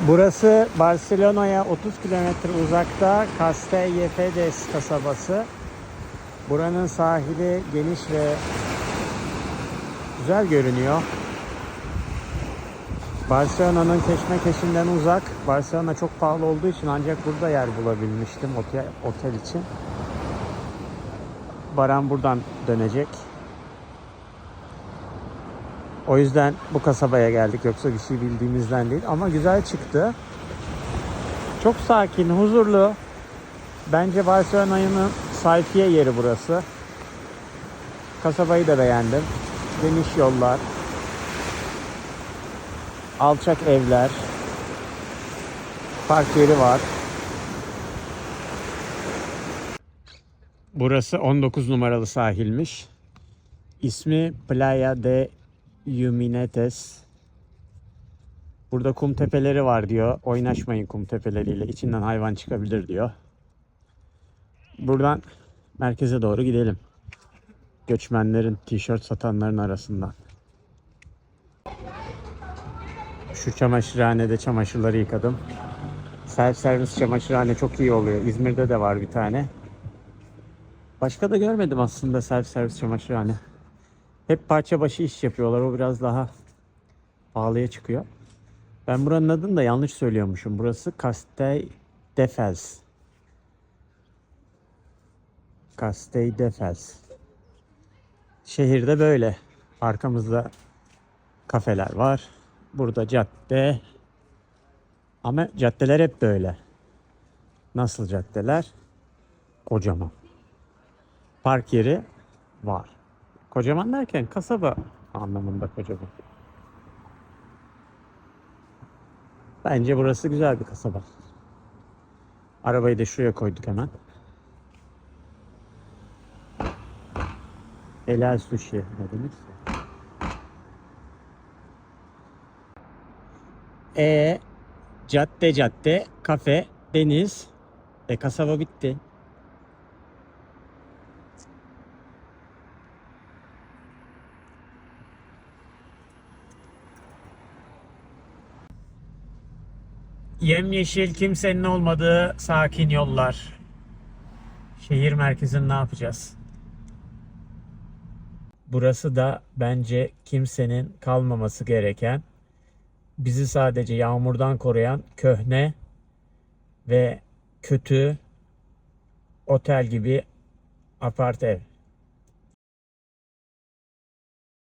Burası Barcelona'ya 30 kilometre uzakta Castelldefels kasabası. Buranın sahili geniş ve güzel görünüyor. Barcelona'nın keşmekeşinden uzak. Barcelona çok pahalı olduğu için ancak burada yer bulabilmiştim otel, otel için. Baran buradan dönecek. O yüzden bu kasabaya geldik. Yoksa bir şey bildiğimizden değil. Ama güzel çıktı. Çok sakin, huzurlu. Bence Barcelona'nın sayfiye yeri burası. Kasabayı da beğendim. Geniş yollar. Alçak evler. Park yeri var. Burası 19 numaralı sahilmiş. İsmi Playa de Yuminetes. Burada kum tepeleri var diyor. Oynaşmayın kum tepeleriyle. İçinden hayvan çıkabilir diyor. Buradan merkeze doğru gidelim. Göçmenlerin, tişört satanların arasından. Şu çamaşırhanede çamaşırları yıkadım. Self servis çamaşırhane çok iyi oluyor. İzmir'de de var bir tane. Başka da görmedim aslında self servis çamaşırhane. Hep parça başı iş yapıyorlar. O biraz daha pahalıya çıkıyor. Ben buranın adını da yanlış söylüyormuşum. Burası Castell Defels. Castell Defels. Şehirde böyle. Arkamızda kafeler var. Burada cadde. Ama caddeler hep böyle. Nasıl caddeler? Kocaman. Park yeri var. Kocaman derken kasaba anlamında kocaman. Bence burası güzel bir kasaba. Arabayı da şuraya koyduk hemen. Helal sushi ne demek? E cadde cadde, kafe, deniz. E kasaba bitti. Yemyeşil kimsenin olmadığı sakin yollar. Şehir merkezini ne yapacağız? Burası da bence kimsenin kalmaması gereken, bizi sadece yağmurdan koruyan köhne ve kötü otel gibi apart ev.